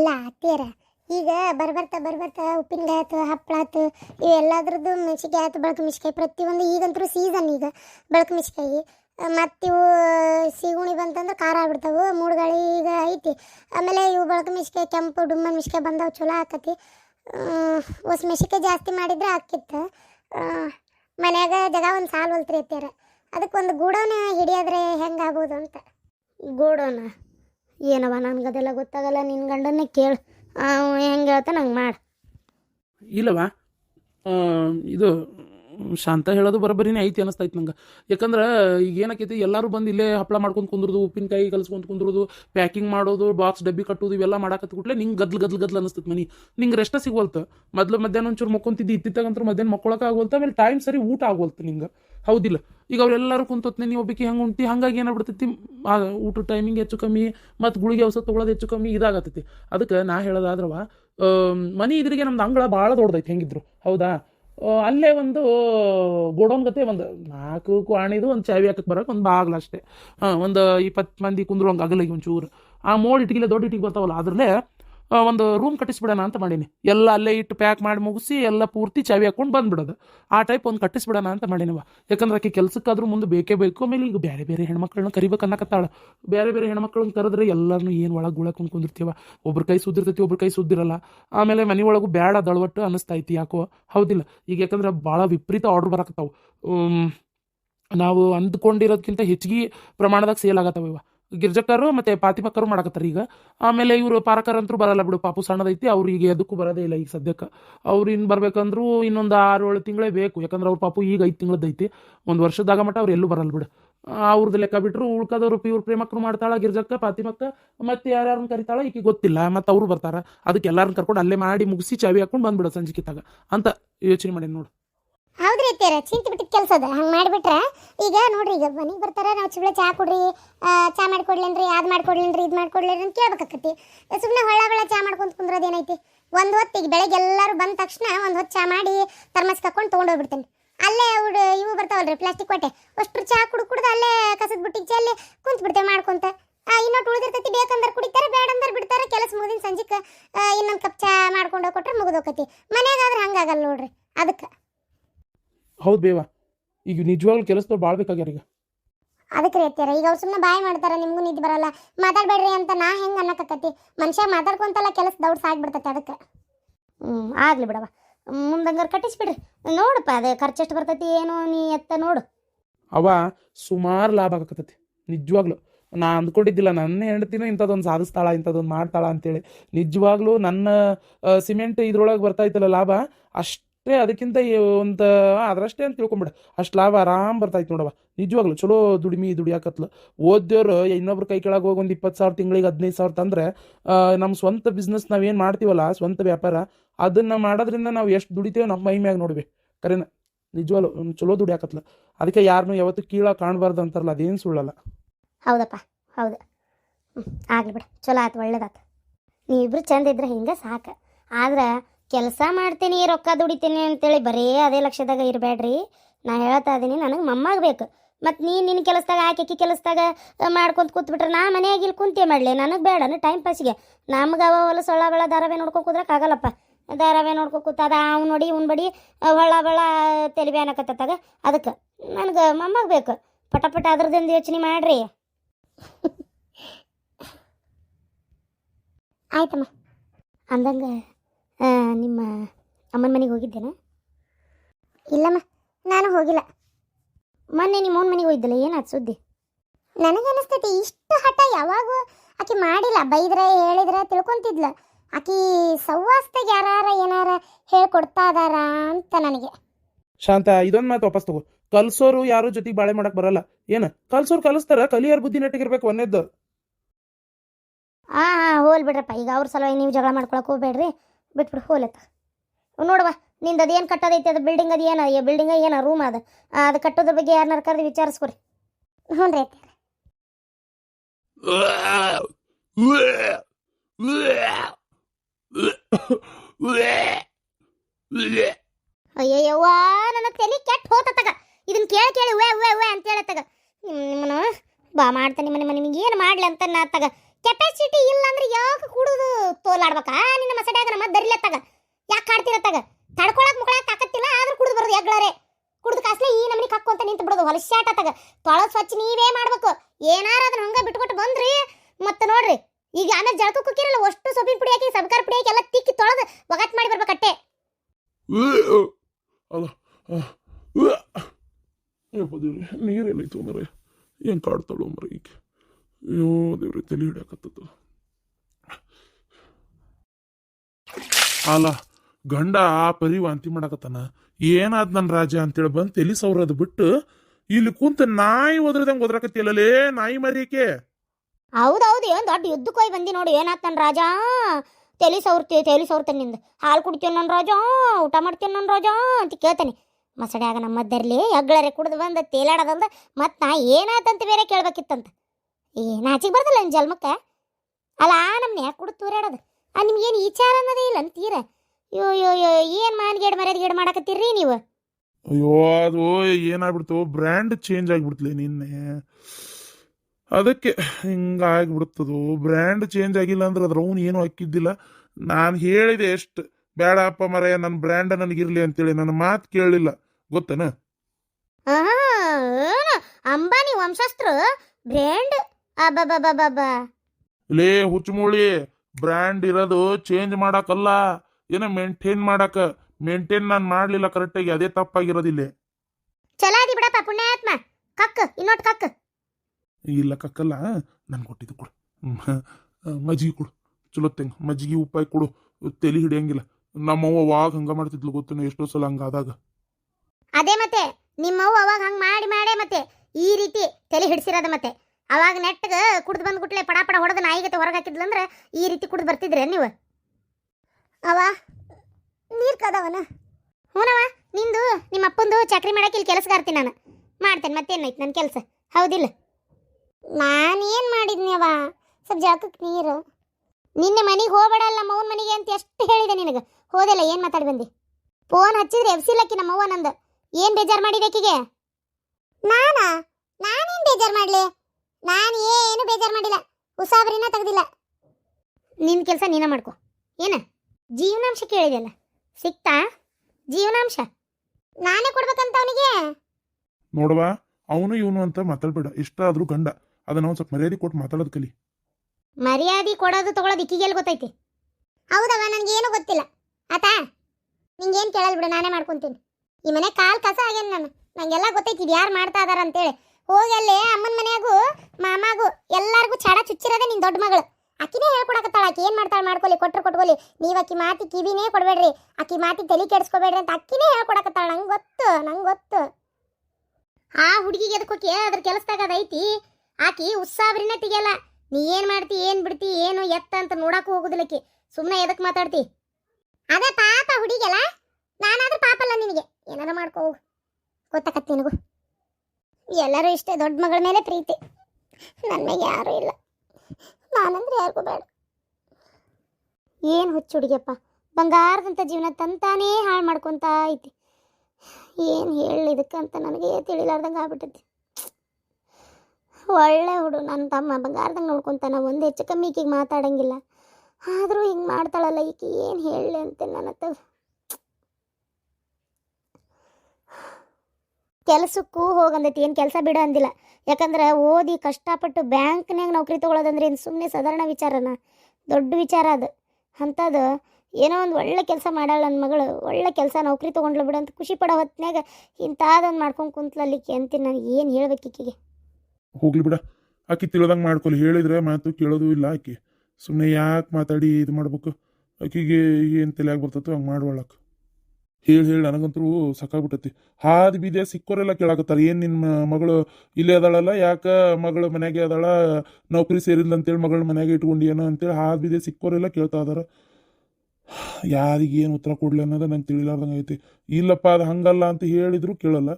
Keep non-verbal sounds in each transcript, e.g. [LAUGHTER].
ಅಲ್ಲ ಅತ್ತಿಯರ, ಈಗ ಬರ್ಬರ್ತಾ ಬರ್ಬರ್ತಾ ಉಪ್ಪಿನಕಾಯಿ ಆಯ್ತು ಹಪ್ಪಳ ಆಯ್ತು ಇವೆಲ್ಲದ್ರದ್ದು ಮೆಣಸಿಕಾಯಿ ಆಯ್ತು ಬಳಕೆ ಮೆಣಸಿಕಾಯಿ ಪ್ರತಿಯೊಂದು ಈಗಂತೂ ಸೀಸನ್ ಈಗ ಬಳಕೆ ಮೆಣಸಿಕಾಯಿ ಮತ್ತು ಇವು ಸಿಗುಣಿ ಬಂತಂದ್ರೆ ಖಾರ ಮೂಡ್ ಮೂಡುಗಾಳಿ ಈಗ ಐತಿ. ಆಮೇಲೆ ಇವು ಬಳಕೆ ಮೆಣಸಿಕಾಯಿ ಕೆಂಪು ಡುಮ್ಮನ್ ಮೆಣಸಿಕಾಯಿ ಬಂದಾವು ಚಲೋ ಆಕತಿ. ಹೊಸ ಮೆಣಸಿಕಾಯಿ ಜಾಸ್ತಿ ಮಾಡಿದ್ರೆ ಆಕಿತ್ತು ಮನ್ಯಾಗ ಜಗ ಒಂದು ಸಾಲು ಹೊಲ್ತ್ರಿ ಅತ್ತಿಯರ. ಅದಕ್ಕೊಂದು ಗೂಡೋನ ಹಿಡಿಯೋದ್ರೆ ಹೆಂಗಾಗ್ಬೋದು ಅಂತ. ಗೋಡೋನ ಏನವ ನನಗದೆಲ್ಲ ಗೊತ್ತಾಗಲ್ಲ ನಿನ್ನ ಗಂಡನ್ನೇ ಕೇಳು. ಹೆಂಗೆ ಹೇಳ್ತಾನೆ ಹಂಗೆ ಮಾಡು. ಇಲ್ಲವಾ? ಇದು ಶಾಂತ ಹೇಳೋದು ಬರೋಬ್ಬರಿನೇ ಐತಿ ಅನಿಸ್ತೈತೆ ನಂಗೆ. ಯಾಕಂದ್ರೆ ಈಗ ಏನಾಕೈತಿ, ಎಲ್ಲರೂ ಬಂದು ಇಲ್ಲೇ ಹಪ್ಪಳ ಮಾಡ್ಕೊಂಡು ಕುಂದ್ರದು, ಉಪ್ಪಿನಕಾಯಿ ಕಲ್ಸ್ಕೊಂಡು ಕುಂದ್ರದು, ಪ್ಯಾಕಿಂಗ್ ಮಾಡೋದು ಬಾಕ್ಸ್ ಡಬ್ಬಿ ಕಟ್ಟೋದು, ಇವೆಲ್ಲ ಮಾಡಾಕತ್ತ ಕೂಡಲೇ ನಿಂಗೆ ಗದ್ಲು ಗದ್ಲು ಗದ್ಲು ಅನಿಸ್ತದೆ ಮನಿ. ನಿಂಗೆ ರೆಷ್ಟ ಸಿಗೋಲ್ತು ಮೊದ್ಲು ಮಧ್ಯಾಹ್ನ ಒಂಚೂರು ಮಕ್ಕೊಂತಿದ್ದು ಇತ್ತಿತ್ತಾಗಂತೂ ಮಧ್ಯಾಹ್ನ ಮಕ್ಕೊಳಕ್ಕೆ ಆಗೋಲ್ತು, ಆಮೇಲೆ ಟೈಮ್ ಸರಿ ಊಟ ಆಗೋಲ್ತು ನಿಂಗೆ. ಹೌದಿಲ್ಲ? ಈಗ ಅವರೆಲ್ಲರೂ ಕುಂತೊತ್ನೆ ನೀವು ಒಬ್ಬಕ್ಕೆ ಹೆಂಗೆ ಉಣ್ತಿ? ಹಂಗಾಗಿ ಏನಾಗ್ಬಿಡ್ತೈತಿ, ಆ ಊಟದ ಟೈಮಿಂಗ್ ಹೆಚ್ಚು ಕಮ್ಮಿ, ಮತ್ತು ಗುಳಿಗೆ ಔಷಧ ತೊಗೊಳೋದು ಹೆಚ್ಚು ಕಮ್ಮಿ ಇದಾಗತ್ತೈತಿ. ಅದಕ್ಕೆ ನಾ ಹೇಳೋದಾದ್ರವ ಮನೆ ಇದ್ರಿಗೆ ನಮ್ದು ಅಂಗಳ ಭಾಳ ದೊಡ್ಡದೈತಿ, ಹೆಂಗಿದ್ರು. ಹೌದಾ? ಅಲ್ಲೇ ಒಂದು ಗೋಡೌನ್ ಗತೆ ಒಂದು ನಾಲ್ಕು ಕ್ವಾಣಿದು ಒಂದು ಚಾವಿ ಹಾಕಕ್ಕೆ ಬರೋಕೆ ಒಂದು ಬಾಗ್ಲ ಅಷ್ಟೇ. ಹಾಂ, ಒಂದು ಇಪ್ಪತ್ತು ಮಂದಿ ಕುಂದ್ರು ಹಂಗೆ ಅಗಲಿಗೆ ಒಂಚೂರು. ಆ ಮೋಡ್ ಇಟ್ಟಿಗೆಲ್ಲ ದೊಡ್ಡ ಇಟ್ಟಿಗೆ ಬರ್ತಾವಲ್ಲ, ಅದ್ರಲ್ಲೇ ಒಂದು ರೂಮ್ ಕಟ್ಟಿಸ್ಬಿಡೋಣ ಅಂತ ಮಾಡೀನಿ. ಎಲ್ಲ ಅಲ್ಲೇ ಇಟ್ಟು ಪ್ಯಾಕ್ ಮಾಡಿ ಮುಗಿಸಿ ಎಲ್ಲ ಪೂರ್ತಿ ಚಾವಿ ಹಾಕೊಂಡು ಬಂದ್ಬಿಡೋದು. ಆ ಟೈಪ್ ಒಂದು ಕಟ್ಟಿಸ್ಬಿಡೋಣ ಅಂತ ಮಾಡೀನಿವ ಯಾಕಂದ್ರೆ ಆಕೆ ಕೆಲಸಕ್ಕಾದ್ರೂ ಮುಂದೆ ಬೇಕೇ ಬೇಕು. ಆಮೇಲೆ ಈಗ ಬೇರೆ ಬೇರೆ ಹೆಣ್ಮಕ್ಳನ್ನ ಕರಿಬೇಕನ್ನಕತ್ತಾಳ ಬೇರೆ ಬೇರೆ ಹೆಣ್ಮಕ್ಳನ್ನ ಕರೆದ್ರೆ ಎಲ್ಲರನ್ನೂ ಏನು ಒಳಗೆ ಗುಳಕೊಂಡು ಕುಂದಿರ್ತೀವ ಒಬ್ರ ಕೈ ಸುದ್ದಿರ್ತೈತಿ, ಒಬ್ರ ಕೈ ಸುದ್ದಿರಲ್ಲ. ಆಮೇಲೆ ಮನೆ ಒಳಗೂ ಬೇಡ ದಳವಟ್ಟು ಅನ್ನಿಸ್ತೈತಿ ಯಾಕೋ? ಹೌದಿಲ್ಲ. ಈಗ ಯಾಕಂದ್ರೆ ಭಾಳ ವಿಪರೀತ ಆರ್ಡ್ರ್ ಬರಕತ್ತಾವು. ನಾವು ಅಂದ್ಕೊಂಡಿರೋದಕ್ಕಿಂತ ಹೆಚ್ಚಿಗೆ ಪ್ರಮಾಣದಾಗ ಸೇಲ್ ಆಗತ್ತವ ಇವ. ಗಿರ್ಜಕ್ಕರು ಮತ್ತು ಪಾತಿಮಕ್ಕರು ಮಾಡಕತ್ತಾರ ಈಗ. ಆಮೇಲೆ ಇವರು ಪಾರಕರಂತರೂ ಬರಲ್ಲ ಬಿಡು, ಪಾಪು ಸಣ್ಣದೈತಿ ಅವ್ರು ಈಗ ಎದಕ್ಕೂ ಬರೋದೇ ಇಲ್ಲ ಈಗ ಸದ್ಯಕ್ಕೆ. ಅವ್ರು ಇನ್ನು ಬರ್ಬೇಕಂದ್ರೂ ಇನ್ನೊಂದು ಆರು ಏಳು ತಿಂಗಳೇ ಬೇಕು, ಯಾಕಂದ್ರೆ ಅವ್ರ ಪಾಪು ಈಗ ಐದು ತಿಂಗಳದ್ದೈತಿ. ಒಂದು ವರ್ಷದಾಗ ಮಟ್ಟ ಅವ್ರು ಎಲ್ಲೂ ಬರಲ್ಲ ಬಿಡು. ಅವ್ರದ್ದು ಲೆಕ್ಕ ಬಿಟ್ಟರು ಉಳ್ಕದವ್ರು ಇವ್ರು ಪ್ರೇಮಕ್ಕರು ಮಾಡ್ತಾಳ ಗಿರ್ಜಕ್ಕ, ಪಾತಿಮಕ್ಕ, ಮತ್ತೆ ಯಾರ್ಯಾರನ್ನ ಕರಿತಾಳ ಈಕೆ ಗೊತ್ತಿಲ್ಲ, ಮತ್ತು ಅವರು ಬರ್ತಾರ. ಅದಕ್ಕೆ ಎಲ್ಲರನ್ನ ಕರ್ಕೊಂಡು ಅಲ್ಲೇ ಮಾಡಿ ಮುಗಿಸಿ ಚಾವಿ ಹಾಕೊಂಡು ಬಂದ್ಬಿಡೋ ಸಂಜಿಕಿತ್ತಾಗ ಅಂತ ಯೋಚನೆ ಮಾಡಿ ನೋಡು. ಹೌದ್ರಿ ಚಿಂತೆ ಬಿಟ್ಟು ಕೆಲಸ ಅದ, ಹಂಗೆ ಮಾಡಿಬಿಟ್ರೆ? ಈಗ ನೋಡ್ರಿ ಈಗ ಮನೆಗೆ ಬರ್ತಾರೆ ನಾವು ಚುಳ್ಳ ಚಾ ಕೊಡ್ರಿ ಆ, ಚಾ ಮಾಡ್ಕೊಡ್ಲೇನ್ರಿ ಅದು ಮಾಡ್ಕೊಡ್ಲೇನ್ರಿ ಇದು ಮಾಡ್ಕೊಡ್ಲೇನ್ರಿ ಅಂತ ಕೇಳ್ಬೇಕಾಕತಿ ಸುಮ್ಮನೆ ಹೊಳ್ಳ ಹೊಳ್ಳ ಚಾ ಮಾಡ್ಕೊಂತ ಕುಂದ್ರದೇನೈತಿ ಒಂದು ಹೊತ್ತು ಈಗ ಬೆಳಗ್ಗೆ ಎಲ್ಲರೂ ಬಂದ ತಕ್ಷಣ ಒಂದು ಹೊತ್ತು ಚಾ ಮಾಡಿ ತರ್ಮಸ್ ಕಕ್ಕೊಂಡು ತೊಗೊಂಡೋಗ್ಬಿಡ್ತೇನೆ ಅಲ್ಲೇ ಅವ್ರು ಇವು ಬರ್ತಾವಲ್ರಿ ಪ್ಲಾಸ್ಟಿಕ್ ಕೊಟ್ಟೆ. ಅಷ್ಟು ಚಾ ಕುಡ್ ಕುಡ್ದು ಅಲ್ಲೇ ಕಸದ ಬುಟ್ಟಿಗೆ ಚೆಲ್ಲಿ ಕುಂತು ಬಿಡ್ತೇವೆ ಮಾಡ್ಕೊಂತ. ಇನ್ನೊಟ್ಟು ಉಳಿದಿರ್ತೈತಿ ಬೇಕಂದ್ರೆ ಕುಡಿತಾರೆ ಬೇಡಂದ್ರೆ ಬಿಡ್ತಾರೆ ಕೆಲಸ ಮುಗಿದಿನ ಸಂಜೆಕ್ಕೆ ಇನ್ನೊಂದು ಕಪ್ ಚಾ ಮಾಡ್ಕೊಂಡು ಕೊಟ್ರೆ ಮುಗಿದೋಕತಿ ಮನೆಯಾಗಾದ್ರೆ ಹಂಗಾಗಲ್ಲ ನೋಡ್ರಿ ಅದಕ್ಕೆ. ಹೌದು ಬೇವ. ಈಗ ನಿಜವಾಗ್ಲೂ ಕೆಲಸದವ್ರು ಭಾಳ ಬೇಕಾಗ್ಯಾರ ಈಗ ಅದಕ್ಕೆ ರೀ ಅತ್ಯಾರ ಈಗ ಅವ್ರು ಸುಮ್ಮನೆ ಬಾಯ್ ಮಾಡ್ತಾರ ನಿಮ್ಗೂ ನಿದ್ದೆ ಬರಲ್ಲ. ಮಾತಾಡ್ಬೇಡ್ರಿ ಅಂತ ನಾ ಹೆಂಗೆ ಅನ್ನಕತ್ತತಿ? ಮನುಷ್ಯ ಮಾತಾಡ್ಕೊಂತಲ್ಲ ಕೆಲಸ ದೌಡ್ಸ್ ಆಗಿಬಿಡ್ತೈತೆ ಅದಕ್ಕೆ. ಹ್ಞೂ ಆಗಲಿ ಬಿಡವ ಮುಂದಂಗಾರು ಕಟ್ಟಿಸ್ಬಿಡ್ರಿ. ನೋಡಪ್ಪ ಅದೇ ಖರ್ಚು ಎಷ್ಟು ಬರ್ತೈತಿ ಏನು ನೀ ಎತ್ತ ನೋಡು. ಅವ ಸುಮಾರು ಲಾಭ ಆಗಕತ್ತೈತಿ ನಿಜವಾಗ್ಲೂ. ನಾ ಅಂದ್ಕೊಂಡಿದ್ದಿಲ್ಲ ನನ್ನ ಹೆಂಡತಿನ ಇಂಥದ್ದೊಂದು ಸಾಧಿಸ್ತಾಳ ಇಂಥದ್ದೊಂದು ಮಾಡ್ತಾಳ ಅಂತೇಳಿ. ನಿಜವಾಗ್ಲೂ ನನ್ನ ಸಿಮೆಂಟ್ ಇದ್ರೊಳಗೆ ಬರ್ತಾಯಿತ್ತಲ್ಲ ಲಾಭ ಅಷ್ಟೇ ಅದಕ್ಕಿಂತ ಒಂದು ಅದರಷ್ಟೇ ಅಂತ ತಿಳ್ಕೊಂಬಿಡ. ಅಷ್ಟು ಲಾಭ ಆರಾಮ್ ಬರ್ತೈತೆ ನೋಡವ ನಿಜವಾಗ್ಲು ಚಲೋ ದುಡಿಮಿ ದುಡಿಯಾಕತ್ಲು. ಓದ್ದವ್ರು ಇನ್ನೊಬ್ರು ಕೈ ಕೆಳಗೆ ಹೋಗಿ ಒಂದು ಇಪ್ಪತ್ತು ಸಾವಿರ ತಿಂಗಳಿಗೆ ಹದಿನೈದು ಸಾವಿರ ತಂದ್ರೆ ನಮ್ಮ ಸ್ವಂತ ಬಿಸ್ನೆಸ್ ನಾವೇನು ಮಾಡ್ತೀವಲ್ಲ, ಸ್ವಂತ ವ್ಯಾಪಾರ, ಅದನ್ನು ಮಾಡೋದ್ರಿಂದ ನಾವು ಎಷ್ಟು ದುಡಿತೇವೆ ನಮ್ಮ ಮೈ ಮ್ಯಾಗ ನೋಡ್ಬೇಕು ಕರೆನ? ನಿಜವಾಗ್ಲು ಚಲೋ ದುಡಿಯಾಕತ್ಲ. ಅದಕ್ಕೆ ಯಾರನ್ನೂ ಯಾವತ್ತೂ ಕೀಳ ಕಾಣಬಾರ್ದು ಅಂತಾರಲ್ಲ, ಅದೇನು ಸುಳ್ಳಲ್ಲ. ಹೌದಪ್ಪ, ಹೌದು. ಆಗಲಿ ಬಿಡು. ಚಲೋ ಆಯ್ತು ಒಳ್ಳೇದಾಯ್ತು ನೀವಿಬ್ರು ಚಂದ ಇದ್ರೆ ಹಿಂಗೆ ಸಾಕು. ಆದ್ರೆ ಕೆಲಸ ಮಾಡ್ತೀನಿ ರೊಕ್ಕ ದುಡಿತೀನಿ ಅಂತೇಳಿ ಬರೀ ಅದೇ ಲಕ್ಷ್ಯದಾಗ ಇರಬೇಡ್ರಿ ನಾ ಹೇಳ್ತಾ ಇದ್ದೀನಿ ನನಗೆ ಮೊಮ್ಮಗ ಬೇಕು. ಮತ್ತು ನೀನು ನಿನ್ನ ಕೆಲಸದಾಗ ಆಕೆ ಕೆಲಸದಾಗ ಮಾಡ್ಕೊಂತ ಕೂತ್ಬಿಟ್ರೆ ನಾ ಮನೆಯಾಗಿ ಇಲ್ಲಿ ಕುಂತೆ ಮಾಡಲಿ ನನಗೆ ಬೇಡ ಟೈಮ್ ಪಾಸಿಗೆ ನಮ್ಗೆ ಅವ ಹೊಲ ಸೊಳ್ಳ ಬೆಳ ಧಾರಾವಾಹಿ ನೋಡ್ಕೊ ಕೂದ್ರಕ್ಕೆ ಆಗಲ್ಲಪ್ಪ. ನೋಡ್ಕೋ ಕೂತ ಅದ ಅವ್ನು ನೋಡಿ ಇವ್ನು ಬಡಿ ಹೊಳ್ಳ ಬೆಳ ತೆಲಿಬಿ ಅನ್ನಕತ್ತಾಗ ಅದಕ್ಕೆ. ನನಗೆ ಮೊಮ್ಮಗ ಬೇಕು. ಪಟ ಪಟ ಅದ್ರದಿಂದ ಯೋಚನೆ ಮಾಡ್ರಿ. [LAUGHS] ಆಯ್ತಮ್ಮ. ಅಂದಂಗೆ ನಿಮ್ಮ ಅಮ್ಮನ ಮನೆಗೆ ಹೋಗಿದ್ದೇನೆ? ಇಲ್ಲಮ್ಮ ನಾನು ಹೋಗಿಲ್ಲ. ಮೊನ್ನೆ ನಿಮ್ಮ ಅವ್ನ ಮನೆಗೆ ಹೋಗಿದ್ದಲ್ಲ ಏನಾಯ್ತು ಸುದ್ದಿ? ನನಗೆ ಅನಿಸ್ತೈತಿ ಇಷ್ಟು ಹಠ ಯಾವಾಗೂ ಆಕೆ ಮಾಡಿಲ್ಲ ಬೈದ್ರೆ ಹೇಳಿದ್ರೆ ತಿಳ್ಕೊತಿದ್ಲ. ಆಕಿ ಸವ್ವಾಸ್ದಾಗ ಯಾರಾರ ಏನಾರ ಹೇಳ್ಕೊಡ್ತಾ ಅದಾರ ಅಂತ ನನಗೆ. ಶಾಂತ ಇದೊಂದು ಮಾತು ವಾಪಸ್ ತಗೋ. ಕಲ್ಸೋರು ಯಾರು ಜೊತೆಗೆ ಬಾಳೆ ಮಾಡಕ್ ಬರಲ್ಲ. ಏನು ಕಲ್ಸೋರು ಕಲಿಸ್ತಾರ? ಕಲಿಯಾರ ಬುದ್ಧಿ ನೆಟ್ಟಿಗಿರ್ಬೇಕು ಒಂದೇದ್ದು ಹಾಂ ಹಾಂ ಹೋಲ್ ಬಿಡ್ರಪ್ಪ ಈಗ ಅವ್ರ ಸಲುವಾಗಿ ನೀವು ಜಗಳ ಮಾಡ್ಕೊಳಕ್ ಹೋಗ್ಬೇಡ್ರಿ. ಬಿಟ್ಬಿಡು ಹೋಲತ್ತ ನೋಡುವ, ನಿಂದು ಅದೇನು ಕಟ್ಟೋದೈತಿ, ಅದು ಬಿಲ್ಡಿಂಗ್ ಅದು ಏನು ಬಿಲ್ಡಿಂಗ್ ಏನು ರೂಮ್ ಅದು. ಅದು ಕಟ್ಟೋದ್ರ ಬಗ್ಗೆ ಯಾರನ್ನಾರು ಕರೆದು ವಿಚಾರಿಸ್ಕೊರಿ. ಹ್ಞೂ ರೀ ಅಯ್ಯಯ್ಯವ್ವ, ನನ್ನ ತಲೆ ಕೆಟ್ಟ ಹೋತತಗ ಇದನ್ನ ಕೇಳಿ ಕೇಳಿ ಉವೆ ಉವೆ ಉವೆ ಅಂತ ಹೇಳತ್ತಗ. ನಿಮ್ಮ ಬಾ ಮಾಡ್ತಾನೆ ಮನೆ ಮನೆ, ನಿಮಗೆ ಏನು ಮಾಡ್ಲಿ ಅಂತ ನಾ ತಗ ಕೆಪಾಸಿಟಿ ಇಲ್ಲ ಅಂದ್ರೆ ಯಾಕೆ ಕುಡುದು ತೋಲಾಡ್ಬೇಕಾ? ನಿನ್ನ ಮಸಡ್ಯಾಗ ನಮ್ಮ ದರಿಲತ್ತಾಗ ಯಾಕೆ ಕಾಡ್ತಿರತ್ತಾಗ ತಡ್ಕೊಳಕ್ ಮುಗಳಾಕ್ ತಾಕತ್ತಿಲ್ಲ, ಆದ್ರೂ ಕುಡಿದು ಬರೋದು ಎಗ್ಳರೆ ಕುಡ್ದು ಕಾಸ್ಲೆ ಈ ನಮನಿ ಕಕ್ಕು ಅಂತ ನಿಂತು ಬಿಡೋದು ತಗ ತೊಳೆದ್ ಸ್ವಚ್ಛ ನೀವೇ ಮಾಡ್ಬೇಕು. ಏನಾರ ಅದನ್ನ ಹಂಗ ಬಿಟ್ಕೊಟ್ಟು ಬಂದ್ರಿ, ಮತ್ತೆ ನೋಡ್ರಿ. ಈಗ ಆಮೇಲೆ ಜಳಕ ಕುಕ್ಕಿರಲ್ಲ ಅಷ್ಟು ಸೊಪ್ಪಿನ ಪುಡಿ ಹಾಕಿ, ಸಬ್ಕಾರ ಪುಡಿ ಹಾಕಿ ಎಲ್ಲ ತಿಕ್ಕಿ ತೊಳೆದು ಒಗಟ್ ಮಾಡಿ ಬರ್ಬೇಕಟ್ಟೆ ಅಟ್ಟೆ. ಯಪ್ಪ ಅಂದ್ರೆ ಏನು ಕಾಡ್ತಾಳು ಮರ ಈಗ ಅಯ್ಯೋ ದೇವ್ರಿ ತಲೆ ಹಿಡಿಯಾಕತ್ತದ. ಅಲ್ಲ, ಗಂಡ ಆ ಪರಿ ವಾಂತಿ ಮಾಡಕತ್ತಾನ. ಏನಾದ್ ನನ್ನ ರಾಜ ಅಂತೇಳಿ ಬಂದು ತಲೆ ಸೌರದ್ ಬಿಟ್ಟು ಇಲ್ಲಿ ಕುಂತ ನಾಯಿ ಒದ್ರದಂಗೆ ಒದ್ರಾಕತ್ತಿಲ್ಲಲೇ ನಾಯಿ ಮರಿಯಕ್ಕೆ ಹೌದೌದು, ಏನ್ ದೊಡ್ಡ ಯುದ್ಧಕ್ಕೋಯ್ ಬಂದಿ ನೋಡಿ ಏನಾಗ್ತಾನ ರಾಜ? ತಲೆ ಸೌರ್ತಿ ತಲೆ ಸೌರ್ತೇನೆ ಹಾಲು ಕುಡ್ತೀನಿ ನನ್ನ ರಾಜ, ಊಟ ಮಾಡ್ತೀನಿ ನನ್ನ ರಾಜ ಅಂತ ಕೇಳ್ತಾನೆ. ಮಸಡ್ಯಾಗ ನಮ್ಮ ಮದ್ದರ್ಲಿ ಎಗ್ಳರೆ ಕುಡಿದು ಬಂದ, ತೇಲಾಡದಂದ ಮತ್ತೆ ನಾ ಏನಾಯ್ತಂತ ಬೇರೆ ಕೇಳ್ಬೇಕಿತ್ತಂತ. ಏ ನಾಚಿಗೆ ಬರ್ದಲ್ಲ ನಿನ್ ಜನ್ಮಕ್ಕೆ ಅಲ್ಲ ಆ ಯಾಕೆ ಕುಡ್ದು ತೂರಾಡೋದು. ಆ ನಿಮ್ಗೇನು ವಿಚಾರ ಅನ್ನೋದೇ ಇಲ್ಲ ಅಂತೀರ? ಯೋ ಯೋ ಯೋ ಏನು ಮಾನ್ಗೇಡ್ ಮರ್ಯಾದ ಗೇಡ್ ಮಾಡಕತ್ತೀರಿ ನೀವು? ಅಯ್ಯೋ ಅದು ಏನಾಗ್ಬಿಡ್ತು? ಬ್ರ್ಯಾಂಡ್ ಚೇಂಜ್ ಆಗಿಬಿಡ್ತಲಿ ನಿನ್ನೆ. ಅದಕ್ಕೆ ಹಿಂಗಾಗ್ಬಿಡ್ತದು ಬ್ರ್ಯಾಂಡ್ ಚೇಂಜ್ ಆಗಿಲ್ಲ ಅಂದ್ರೆ ಅದ್ರ ಅವ್ನು ಏನೂ ಹಾಕಿದ್ದಿಲ್ಲ? ನಾನು ಹೇಳಿದೆ ಎಷ್ಟು. ಬೇಡಪ್ಪ ಮರೆಯ ನನ್ನ ಬ್ರ್ಯಾಂಡ್ ನನಗಿರ್ಲಿ ಅಂತೇಳಿ. ನನ್ನ ಮಾತು ಕೇಳಲಿಲ್ಲ ಗೊತ್ತೇನ? ಅಂಬಾನಿ ವಂಶಸ್ತ್ರ ಬ್ರ್ಯಾಂಡ್ ಅಬ್ಬಬ್ಬಬ್ಬಬ್ಬ ಲೇ ಹುಚ್ಚುಮೂಳಿ ಬ್ರ್ಯಾಂಡ್ ಇರೋದು ಚೇಂಜ್ ಮಾಡಕ್ಕಲ್ಲ ಏನೋ ಮೇಂಟೈನ್ ಮಾಡಕ? ಮೇಂಟೈನ್ ನಾನು ಮಾಡಲಿಲ್ಲ ಕರೆಕ್ಟಾಗಿ ಅದೇ ತಪ್ಪಾಗಿರೋದಿಲ್ಲ ಚಲಾದಿ ಬಿಡಪ್ಪ ಪುಣ್ಯಾತ್ಮ. ಕಕ್ಕ ಇನ್ನೊಟ್ ಕಕ್ಕ. ಇಲ್ಲ ಕಕ್ಕಲ್ಲ. ನನ್ ಕೊಟ್ಟಿದ್ದು ಕೊಡು. ಮಜ್ಜಿಗೆ ಕೊಡು. ಚಲೋ ತೆಂಗ. ಮಜ್ಜಿಗೆ ಉಪ್ಪಾಯಿ ಕೊಡು. ತಲೆ ಹಿಡಿಯಂಗಿಲ್ಲ. ನಮ್ಮವ್ವ ಅವಾಗ ಹಂಗ ಮಾಡ್ತಿದ್ಲು ಗೊತ್ತೇನೋ ಎಷ್ಟೋ ಸಲ ಹಂಗಾದಾಗ ಅದೇ ಮತ್ತೆ ನಿಮ್ಮವ್ವ ಅವಾಗ ಹಂಗ ಮಾಡಿ ಮಾಡೇ ಮತ್ತೆ ಈ ರೀತಿ ತಲೆ ಹಿಡಿಸಿರೋದ ಮತ್ತೆ. ಅವಾಗ ನೆಟ್ಟಗೆ ಕುಡ್ದು ಬಂದು ಗುಟ್ಲೆ ಪಡ ಪಡ ಹೊಡೆದು ನಾಯಿಗತೆ ಹೊರಗೆ ಹಾಕಿದ್ಲಂದ್ರ ಈ ರೀತಿ ಕುಡ್ದು ಬರ್ತಿದ್ರೆ ನೀವು? ಅವ ನೀರ್ ಕದವನ? ಹ್ಞೂನವ ನಿಂದು, ನಿಮ್ಮ ಅಪ್ಪಂದು ಚಾಕ್ರಿ ಮಾಡಕ್ಕೆ ಇಲ್ಲಿ ಕೆಲಸಗಾರ್ತೀನಿ ನಾನು. ಮಾಡ್ತೇನೆ, ಮತ್ತೇನಾಯ್ತು ನನ್ನ ಕೆಲಸ? ಹೌದಿಲ್ಲ? ನಾನು ಏನ್ ಮಾಡಿದ್ನಿ ಅವ ಸ್ವಲ್ಪ ಜಾಗಕ್ಕೆ ನೀರು. ನಿನ್ನೆ ಮನೆಗೆ ಹೋಗ್ಬೇಡಲ್ಲ ಮೌನ ಮೌನ್ ಮನೆಗೆ ಅಂತ ಎಷ್ಟು ಹೇಳಿದೆ ನಿನಗೆ? ಹೋದೆಲ್ಲ ಏನು ಮಾತಾಡಿ ಬಂದಿ? ಫೋನ್ ಹಚ್ಚಿದ್ರೆ ಎಬ್ಸಿಲ್ಲಕ್ಕಿ ನಮ್ಮವ್ವ ನಂದು. ಏನು ಬೇಜಾರು ಮಾಡಿದೆ ಆಕಿಗೆ? ನಾನಾ? ನಾನೇನು ಬೇಜಾರು ಮಾಡ್ಲಿ? ನಾನು ಏನು ಬೇಜಾರು ಮಾಡಿಲ್ಲ. ಉಸಾಬರಿನ ತೆಗೆದಿಲ್ಲ. ನಿನ್ನ ಕೆಲಸ ನೀನ ಮಾಡ್ಕೊ. ಏನ? ಜೀವನಾಂಶ ಕೇಳಿದೆಯಲ್ಲ. ಸಿಕ್ತಾ? ಜೀವನಾಂಶ? ನಾನೇ ಕೊಡ್ಬೇಕಂತ ಅವನಿಗೆ? ನೋಡುವ ಅವನು ಇವನು ಅಂತ ಮಾತಾಡ್ಬೇಡ. ಇಷ್ಟ ಆದ್ರೂ ಗಂಡ. ಅದನ್ನ ಒಂದ್ ಸ್ವಲ್ಪ ಮರ್ಯಾದೆ ಕೊಟ್ಟು ಮಾತಾಡೋದು ಕಲಿ. ಮರ್ಯಾದೆ ಕೊಡೋದು ತಗೊಳೋದು ಇಕ್ಕಿಗೆಲ್ಲಿ ಗೊತ್ತೈತಿ. ಹೌದವ ನನ್ಗೆ ಏನು ಗೊತ್ತಿಲ್ಲ. ಆತಾ ನಿಂಗೇನ್ ಕೇಳಲ್ ಬಿಡು ನಾನೇ ಮಾಡ್ಕೊಂತೀನಿ. ಈ ಮನೆ ಕಾಲ್ ಕಸ ಆಗ್ಯಾನ ನಾನು ನಂಗೆಲ್ಲ ಗೊತ್ತೈತಿ ಇದು ಯಾರು ಮಾಡ್ತಾ ಇದಾರ ಅಂತೇಳಿ. ಹೋಗಿ ಅಲ್ಲಿ, ಅಮ್ಮನ ಮನ್ಯಾಗು, ಮಾಮಾಗು, ಎಲ್ಲಾರ್ಗೂ ಚಾಡ ಚುಚ್ಚಿರೋದೆ ನಿನ್ ದೊಡ್ಡ ಮಗಳು. ಆಕಿನೇ ಹೇಳ್ಕೊಡಕತ್ತಾಳ, ಆಕಿ ಏನು ಮಾಡ್ತಾಳೆ ಮಾಡ್ಕೊಲಿ, ಕೊಟ್ರು ಕೊಟ್ಕೊಲಿ. ನೀವ್ ಆಕಿ ಮಾತಿ ಕಿವಿನೇ ಕೊಡ್ಬೇಡ್ರಿ. ಆಕಿ ಮಾತಿ ತಲೆ ಕೆಡಿಸ್ಕೋಬೇಡ್ರಿ ಅಂತ ಅಕ್ಕಿನೇ ಹೇಳ್ಕೊಡಕತ್ತಾಳ, ನಂಗೆ ಗೊತ್ತು ನಂಗೆ ಗೊತ್ತು. ಆ ಹುಡುಗಿಗೆ ಎದಕ್ಕೋಕೆ ಅದ್ರ ಕೆಲಸದಾಗ ಅದೈತಿ ಆಕಿ ಉತ್ಸಾಹರಿನ ತೆಗಿಯಲ್ಲ. ನೀ ಏನು ಮಾಡ್ತಿ, ಏನು ಬಿಡ್ತಿ, ಏನು ಎತ್ತ ಅಂತ ನೋಡಕ್ಕೂ ಹೋಗುದಿಲ್ಲಕಿ ಸುಮ್ಮನೆ ಎದಕ್ ಮಾತಾಡ್ತಿ? ಅದೇ ಪಾಪ ಹುಡುಗಿಯಲ್ಲ ನಾನಾದ್ರೂ ಪಾಪ ಅಲ್ಲ ನಿನಗೆ. ಏನಾರ ಮಾಡ್ಕೋ. ಗೊತ್ತಾಕತ್ತಿ ನಿನಗೂ. ಎಲ್ಲರೂ ಇಷ್ಟೇ ದೊಡ್ಡ ಮಗಳ ಮೇಲೆ ಪ್ರೀತಿ. ನನ್ನ ಮೇಲೆ ಯಾರೂ ಇಲ್ಲ. ನಾನಂದ್ರೆ ಯಾರಿಗೂ ಬೇಡ. ಏನು ಹುಚ್ಚು ಹುಡುಗಿಯಪ್ಪ ಬಂಗಾರದಂಥ ಜೀವನ ತಂತಾನೇ ಹಾಳು ಮಾಡ್ಕೊಂತ ಐತಿ. ಏನು ಹೇಳಿ ಅಂತ ನನಗೆ ತಿಳಿಲಾರ್ದಂಗೆ ಆಗ್ಬಿಟ್ಟೈತಿ. ಒಳ್ಳೆ ಹುಡು ನನ್ನ ತಮ್ಮ ಬಂಗಾರದಂಗೆ ನೋಡ್ಕೊತಾನ, ಒಂದು ಹೆಚ್ಚು ಕಮ್ಮಿ ಈಕಿಗೆ ಮಾತಾಡೋಂಗಿಲ್ಲ. ಆದರೂ ಹಿಂಗೆ ಮಾಡ್ತಾಳಲ್ಲ ಈಕೆ, ಏನು ಹೇಳಲಿ ಅಂತ ನನ್ನ ಕೆಲಸಕ್ಕೂ ಹೋಗಂದೈತಿ, ಏನು ಕೆಲಸ ಬಿಡ ಅಂದಿಲ್ಲ. ಯಾಕಂದ್ರೆ ಓದಿ ಕಷ್ಟಪಟ್ಟು ಬ್ಯಾಂಕ್ನ್ಯಾಗ ನೌಕರಿ ತೊಗೊಳೋದಂದ್ರೆ ಏನು ಸುಮ್ಮನೆ ಸಾಧಾರಣ ವಿಚಾರನ, ದೊಡ್ಡ ವಿಚಾರ ಅದು. ಅಂಥದ್ದು ಏನೋ ಒಂದು ಒಳ್ಳೆ ಕೆಲಸ ಮಾಡಾಳ ನನ್ನ ಮಗಳು, ಒಳ್ಳೆ ಕೆಲಸ ನೌಕರಿ ತೊಗೊಂಡ್ಲು ಬಿಡು ಅಂತ ಖುಷಿ ಪಡೋ ಹೊತ್ನ್ಯಾಗ ಇಂಥದ್ದೊಂದು ಮಾಡ್ಕೊಂಡು ಕುಂತ್ಲಲ್ಲಿಕ್ಕೆ ಅಂತೀನಿ ನಾನು, ಏನು ಹೇಳ್ಬೇಕು ಈಕಿಗೆ. ಹೋಗ್ಲಿ ಬಿಡ. ಆಕಿ ತಿಳ್ದಂಗೆ ಮಾಡ್ಕೊಳ್ಳಿ ಹೇಳಿದ್ರೆ ಮಾತು ಕೇಳೋದು ಇಲ್ಲ ಆಕಿ. ಸುಮ್ಮನೆ ಯಾಕೆ ಮಾತಾಡಿ ಇದು ಮಾಡ್ಬೇಕು? ಆಕಿಗೆ ಏನು ತಲೆಯಾಗಿ ಬರ್ತೈತೋ ಹಂಗೆ ಮಾಡ್ವಳಕ್ ಹೇಳಿ ಹೇಳಿ ನನಗಂತೂ ಸಾಕಾಗ್ಬಿಟ್ಟತಿ. ಹಾದಿ ಬೀದೆ ಸಿಕ್ಕೋರೆಲ್ಲ ಕೇಳಾಕತ್ತಾರ, ಏನು ನಿನ್ನ ಮಗಳು ಇಲ್ಲೇ ಅದಾಳಲ್ಲ, ಯಾಕೆ ಮಗಳು ಮನೆಗೆ ಅದಾಳ, ನೌಕರಿ ಸೇರಿಲ್ಲ ಅಂತೇಳಿ ಮಗಳ ಮನೆಗೆ ಇಟ್ಕೊಂಡು ಏನೋ ಅಂತೇಳಿ ಹಾದಿ ಬೀದೆ ಸಿಕ್ಕೋರೆಲ್ಲ ಕೇಳ್ತಾ ಇದಾರ. ಯಾರಿಗೆ ಏನು ಉತ್ತರ ಕೊಡ್ಲಿ ಅನ್ನೋದು ನಂಗೆ ತಿಳಿಲಾರ್ದಂಗೆ ಐತಿ. ಇಲ್ಲಪ್ಪ, ಅದು ಹಂಗಲ್ಲ ಅಂತ ಹೇಳಿದ್ರು ಕೇಳಲ್ಲ.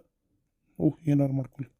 ಓಹ್, ಏನಾರು ಮಾಡ್ಕೊಳ್ಳಿ